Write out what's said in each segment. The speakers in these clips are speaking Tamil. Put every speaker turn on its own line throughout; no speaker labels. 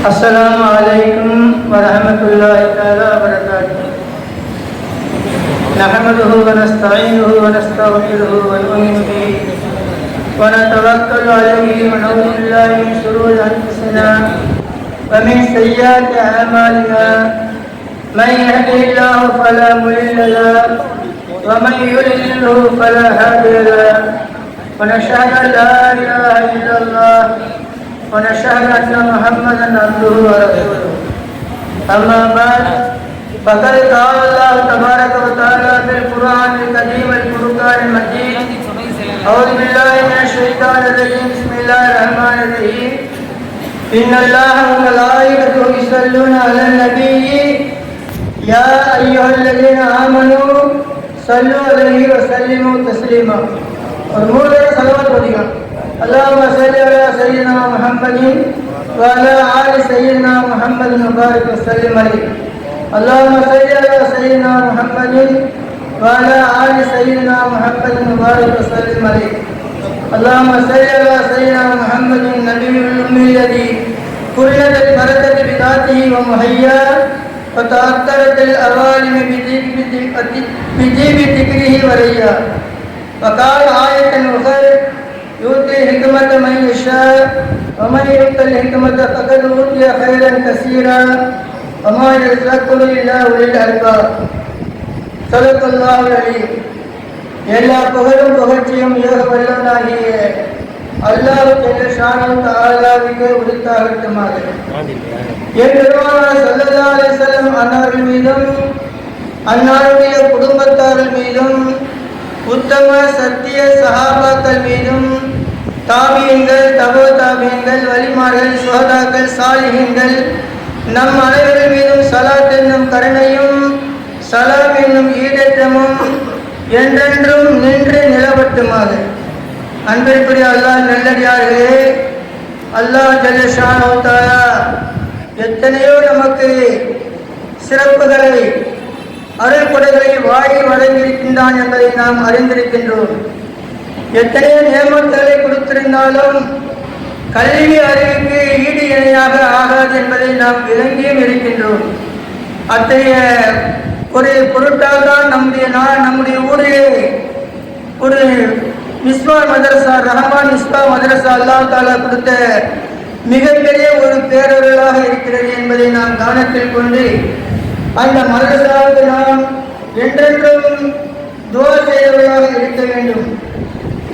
السلام عليكم ورحمة الله تعالى وبركاته. نحمده ونستعينه ونستغفره ونؤمن به ونتوكل عليه ونعوذ بالله من شرور أنفسنا ومن سيئات أعمالنا. من يهده الله فلا مضل له ومن يضلله فلا هادي له. ونشهد أن لا إله إلا الله ونشهد أن محمدا عبده ورسوله أما بعد فقد قال الله تبارك وتعالى في القرآن الكريم الفرقان المجيد أعوذ بالله من الشيطان الرجيم بسم الله الرحمن الرحيم إن الله وملائكته يصلون على النبي يا أيها الذين آمنوا صلوا عليه وسلموا تسليما اور مولا صلوات پڑھیے اللهم صل على سيدنا محمد وعلى آل سيدنا محمد وبارك وسلم عليه اللهم صل على سيدنا محمد وعلى آل سيدنا محمد وبارك وسلم عليه اللهم صل على سيدنا محمد النبي الأمي الذي كلت البركة بذاته ومهيا وتأثرت الأوالم بجيب ذكره وريا وقال آية أخرى يؤتي الحكمة من يشاء ومن يؤت الحكمة فقد أوتي خيرا كثيرا وما يذكر إلا أولي الألباب صدق الله العليم எல்லா புகழும் புகழ்ச்சியும் ஏக வல்லவனாகிய அல்லாஹ் ஜல்ல ஷானு தஆலாவுக்கு உரித்தாகட்டுமாக என் பெருமானார் ஸல்லல்லாஹு அலைஹி வஸல்லம் அன்னார்கள் மீதும் அன்னாருடைய குடும்பத்தார்கள் மீதும் உத்தம சத்திய சஹாபாக்கள் மீதும் தாபியங்கள் தபோ தாபியங்கள் வலிமார்கள் சுகதாக்கள் சாலிகங்கள் நம் அனைவர்கள் மீதும் சலாத் என்னும் கருணையும் சலாம் என்னும் ஈடற்றமும் என்றென்றும் நின்று நிலவட்டுமாக. அன்பிற்குரிய அல்லாஹ் நல்லடியார்களே அல்லாஹ் ஜல்லஷானோத்தாரா எத்தனையோ நமக்கு சிறப்புகளை அருள்கொடைகளை வாயில் வழங்கியிருக்கின்றான் என்பதை நாம் அறிந்திருக்கின்றோம். எத்தனையோ நியமனங்களை கொடுத்திருந்தாலும் கல்வி அறிவுக்கு ஈடு இணையாக ஆகாது என்பதை நாம் விளங்கியும் இருக்கின்றோம். அத்தகைய ஒரு பொருட்டால் தான் நம்முடைய நா நம்முடைய ஊரிலே ஒரு மிஸ்வா மதரசா ரஹமான் மிஸ்வா மதரசா அல்லா தாலா கொடுத்த மிகப்பெரிய ஒரு பேரவர்களாக இருக்கிறது என்பதை நாம் கவனத்தில் கொண்டு அந்த மதரசாவுக்கு நாம் என்றென்றும் துவா செய்தவர்களாக இருக்க வேண்டும்.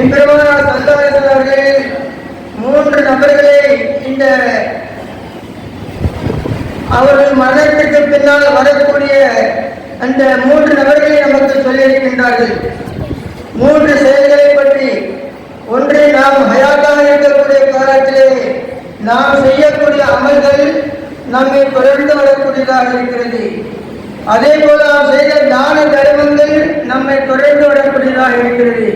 இன்றவாறு சந்தாரசன் அவர்கள் மூன்று நபர்களை இந்த அவர்கள் மரணத்துக்கு பின்னால் வரக்கூடிய அந்த மூன்று நபர்களை நமக்கு சொல்லியிருக்கின்றார்கள். மூன்று செயல்களை பற்றி ஒன்று நாம் ஹயாத்தாக இருக்கக்கூடிய காலத்திலே நாம் செய்யக்கூடிய அமல்கள் நம்மை தொடர்ந்து வரக்கூடியதாக இருக்கிறது. அதே போல நாம் செய்த தான தர்மங்கள் நம்மை தொடர்ந்து வரக்கூடியதாக இருக்கிறது.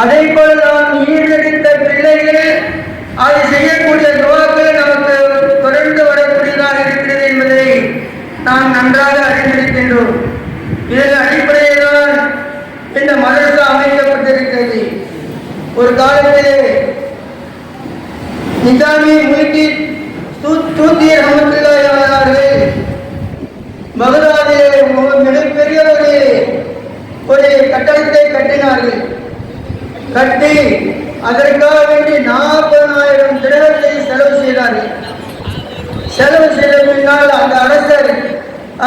அதே போல நாம் ஈடுபடுத்த பிள்ளைகள் அதை செய்யக்கூடிய துவாக்கள் நமக்கு தொடர்ந்து வரக்கூடியதாக இருக்கிறது என்பதை நாம் நன்றாக அறிந்திருக்கின்றோம். இதன் அடிப்படையில் தான் இந்த மதரசா அமைக்கப்பட்டிருக்கிறது. ஒரு காலத்திலே நிசாமி முயற்சி தூத்திய ரமத்துள்ளார்கள் பகதாதிலே மிகப்பெரிய ஒரு ஒரு கட்டடத்தை கட்டினார்கள். கட்டி அதற்காக வேண்டி நாற்பதாயிரம் திரவத்தை செலவு செய்தார்கள். செலவு செய்த பின்னால் அந்த அரசர்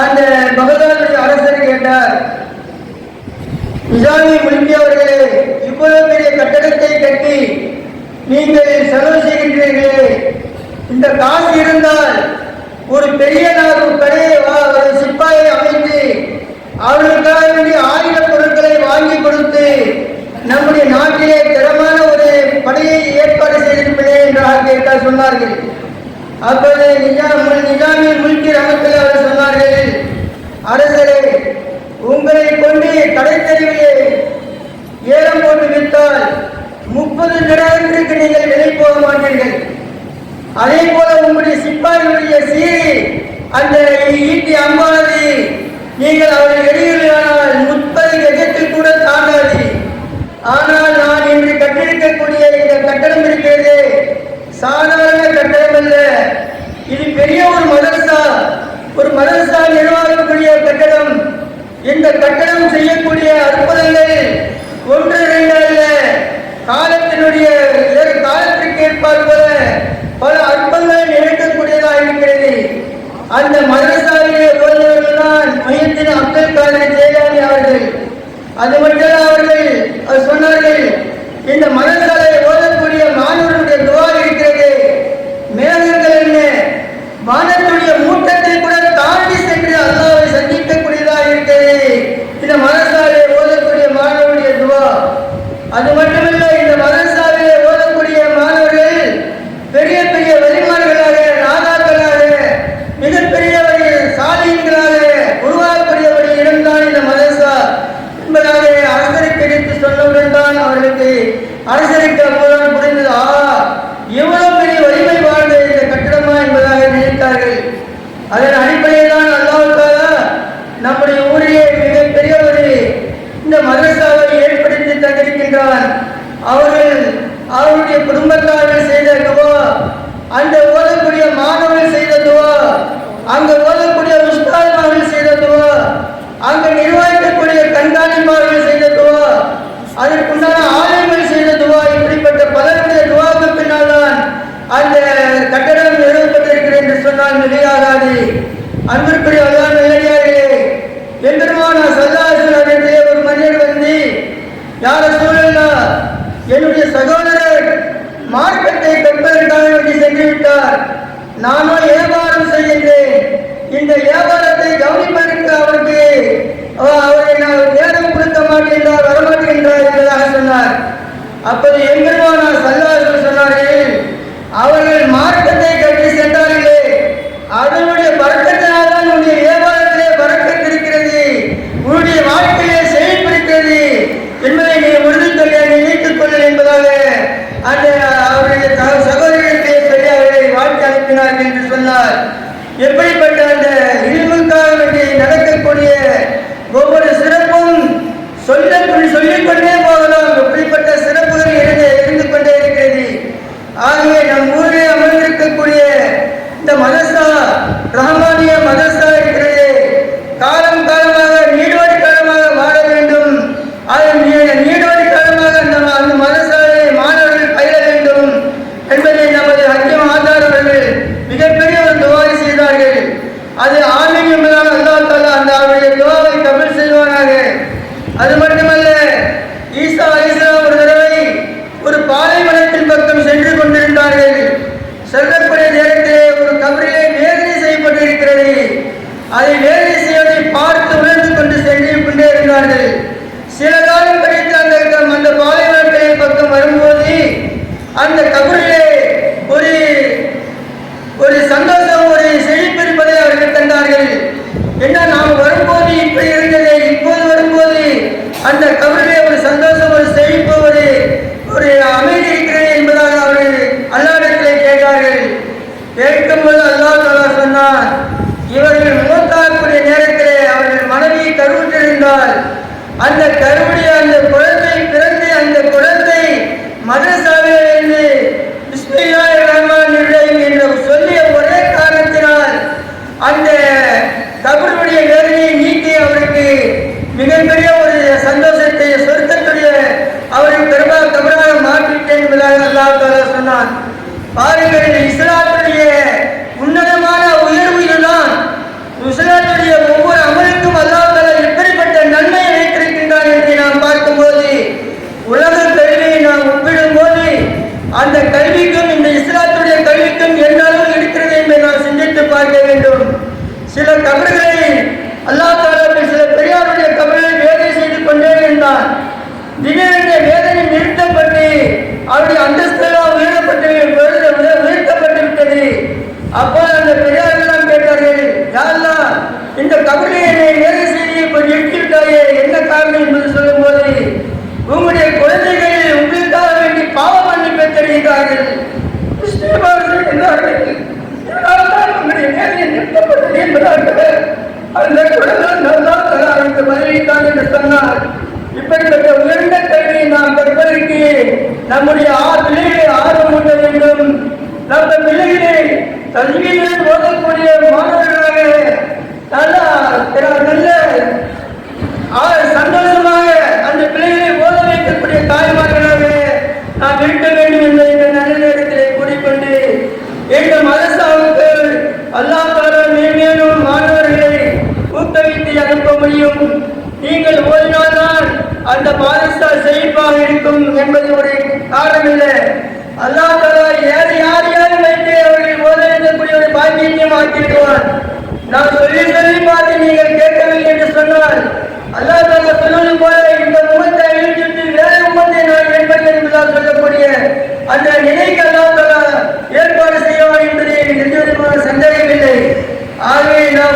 அந்த பகதாதுடைய அரசர் கேட்டார் நிஜாமி முல்கி அவர்களே இவ்வளவு பெரிய கட்டடத்தை கட்டி நீங்கள் செலவு செய்கின்றீர்களே. இந்த காசு இருந்தால் ஒரு பெரிய நாடு கடையை ஒரு சிப்பாயை அமைத்து அவர்களுக்காக வேண்டிய ஆயுத பொருட்களை வாங்கி கொடுத்து நம்முடைய நாட்டிலே திறமான ஒரு படையை ஏற்பாடு செய்திருப்பதே என்றாக கேட்டால் சொன்னார்கள். அப்போது நிஜாம் நிஜாமி முல்கி ரமத்தில் அவர் சொன்னார்கள் அரசரே உங்களை கொண்டு கடைத்தறிவிலே ஏலம் போட்டு விட்டால் முப்பது நிலவரத்திற்கு நீங்கள் விலை போக மாட்டீர்கள். அதே போல உங்களுடைய சிப்பாய்களுடைய சீரி அந்த ஈட்டி அம்பானது நீங்கள் அவர்கள் வெளியிலானால் ஆனால் ஆனால் நான் இன்று கட்டிருக்கக்கூடிய இந்த கட்டடம் இருக்கிறது. சாதாரண கட்டடம் அல்ல. இது பெரிய ஒரு மதரசா. ஒரு மதரசா நிர்வாகக்கூடிய கட்டடம். இந்த கட்டடம் செய்யக்கூடிய அற்புதங்கள் ஒன்று இரண்டு அல்ல. காலத்தினுடைய காலத்திற்கு ஏற்பார் போல பல அற்பங்கள் நிகழ்க்கக்கூடியதாக இருக்கிறது. அந்த மதரசாவிலே ஓதியவர்கள் தான் மையத்தின் அப்துல் காதர் ஜெயலானி அவர்கள். அது மட்டும் தான் அல்லாவுக்காக நம்முடைய ஊரிலே மிகப்பெரிய ஒரு இந்த மதரசாவை ஏற்படுத்தி தந்திருக்கின்றார். அவர்கள் அவருடைய குடும்பத்தார்கள் செய்த துவா அந்த ஓதக்கூடிய மாணவர்கள் செய்த துவா அங்க ஓதக்கூடிய உஸ்தாத்மார்கள் செய்த துவா அங்க நிர்வகிக்கக்கூடிய கண்காணிப்பாளர்கள் செய்த துவா அதற்குண்டான ஆலயங்கள் செய்த துவா இப்படிப்பட்ட பலருடைய துவாக்கு பின்னால் தான் அந்த கட்டடம் நிறுவப்பட்டிருக்கிறது என்று சொன்னால் மிகையாகாது அன்பிற்குரிய அல்லாஹ் நல்லடியார்களே எம்பெருமான சல்லாசன் அவர்களே ஒரு மனிதர் வந்து யார சூழலா என்னுடைய சகோதரர் மார்க்கத்தை கற்பதற்காக வேண்டி சென்று விட்டார் நானோ வியாபாரம் செய்கின்றேன் இந்த வியாபாரத்தை கவனிப்பதற்கு அவருக்கு அவரை நான் நேரம் கொடுக்க மாட்டேன்றார் வரமாட்டேன்றார் என்பதாக சொன்னார். அப்போது நான் சல்லாசன் சொன்னார்கள் அவர்கள் மார்க்கத்தை கட்டி சென்றார்களே அதனுடைய பறக்கத்தினால் தான் உன்னுடைய வியாபாரத்திலே பறக்கத்து இருக்கிறது உன்னுடைய வாழ்க்கையிலே செழிப்பு இருக்கிறது. என்பதை நீ உறுதி கொள்ள நினைத்துக் கொள்ளல் என்பதாக அந்த அவருடைய சக- சகோதரர்களுக்கு சொல்லி அவர்களை வாழ்க்கை அனுப்பினார் என்று சொன்னார். எப்படிப்பட்ட நடக்கக்கூடிய ஒவ்வொரு சிறப்பும் சொல்ல சொல்லிக் கொண்டே போகலாம். இப்படிப்பட்ட சிறப்புகள் இருந்து இருந்து கொண்டே இருக்கிறது. ஆகிய நம் ஊரிலே அமர்ந்திருக்கக்கூடிய இந்த மத ரஹமானிய மதரசா இருக்கிறது காலம் காலமாக நீடோடி காலமாக வாழ வேண்டும் அது நீ- நீடோடி காலமாக அந்த அந்த மதரசாவை மாணவர்கள் பயில வேண்டும் என்பதை நமது ஹக்கியம் ஆதார் அவர்கள் மிகப்பெரிய ஒரு துவாரை செய்தார்கள் அது ஆமீன் என்பதால் அல்லாஹ் தாலா அந்த அவருடைய துவாவை கபல் செய்வானாக அது மட்டுமல்ல ஈசா அலிஸ்லாம் ஒரு தடவை ஒரு பாலைவனத்தின் பக்கம் சென்று கொண்டிருந்தார்கள். செல்லக்கூடிய நேரத்திலே ஒரு கபரிலே வேதனை செய்யப்பட்டிருக்கிறது. அதை வேதனை செய்வதை பார்த்து உணர்ந்து கொண்டு சென்று கொண்டே இருந்தார்கள். சில காலம் கழித்து அந்த அந்த பாலைவனத்தின் பக்கம் வரும்போது அந்த கபரிலே ஒரு ஒரு சந்தோஷம் ஒரு செழிப்பு இருப்பதை அவர்கள் கண்டார்கள் என்ன நாம் வரும்போது இப்படி இருந்தது இப்போது வரும்போது அந்த கபரிலே ஒரு சந்தோஷம் ஒரு செழிப்பு ஒரு ஒரு அமைதி இருக்கிறது என்பதாக அவர்கள் அல்லாடத்திலே கேட்டார்கள் கேட்கும்போது அல்லாஹ் தாலா சொன்னார் இவர்கள் மூத்தாக்கூடிய நேரத்திலே அவர்கள் மனைவி கருவுற்றிருந்தால் அந்த கருவுடைய அந்த குழந்தை பிறந்து அந்த குழந்தை மதரசாவிலிருந்து பிஸ்மில்லாஹிர் ரஹ்மானிர் ரஹீம் என்று சொல்லிய ஒரே காரணத்தினால் அந்த கபருடைய வேதனையை நீக்கி அவருக்கு மிகப்பெரிய ஒரு சந்தோஷத்தை சொர்க்கத்துடைய அவரை பெருமா கபராக மாற்றிட்டேன் என்பதாக அல்லாஹ் தாலா சொன்னான். பாருங்கள் இஸ்லாத்துடைய உன்னதமான உயர்வு இதுதான் இஸ்லாத்துடைய ஒவ்வொரு அமலுக்கும் அல்லாஹ் தாலா எப்படிப்பட்ட நன்மையை வைத்திருக்கின்றான் என்று நாம் பார்க்கும்போது உலக கல்வியை நாம் ஒப்பிடும்போது அந்த கல்விக்கும் இந்த இஸ்லாத்துடைய கல்விக்கும் எந்த அளவு இருக்கிறது என்பதை நாம் சிந்தித்து பார்க்க வேண்டும் சில கபர்களை அல்லாஹ் வேலையை நிறுத்தப்பட்டது என்பதாக அந்த குழந்தை நல்லா என்று சொன்னார். இப்படிப்பட்ட உயர்ந்த கல்வியை நாம் கற்பதற்கு நம்முடைய ஆறு பிள்ளைகளை ஆர்வம் வேண்டும். நம்ம பிள்ளைகளை கல்வியில் ஓதக்கூடிய மாணவர்களாக நல்ல ஓதியும் நீங்கள் ஓதினால்தான் அந்த பாரிஸ்தா செழிப்பாக இருக்கும் என்பது ஒரு காரணமில்லை அல்லாஹ் தஆலா ஏன் யார் யார் வைத்து அவர்கள் ஓத இருக்கக்கூடிய ஒரு பாக்கியத்தையும் ஆக்கிவிடுவார் நான் சொல்லி சொல்லி பார்த்து நீங்கள் கேட்கவில்லை என்று சொன்னால் அல்லாஹ் தஆலா சொல்வது போல இந்த முகத்தை அழிச்சிட்டு வேற உம்மத்தை நான் என்பது என்பதால் சொல்லக்கூடிய அந்த நிலைக்கு அல்லாஹ் தஆலா ஏற்பாடு செய்வார் என்பதில் எந்த விதமான சந்தேகமில்லை ஆகவே நாம்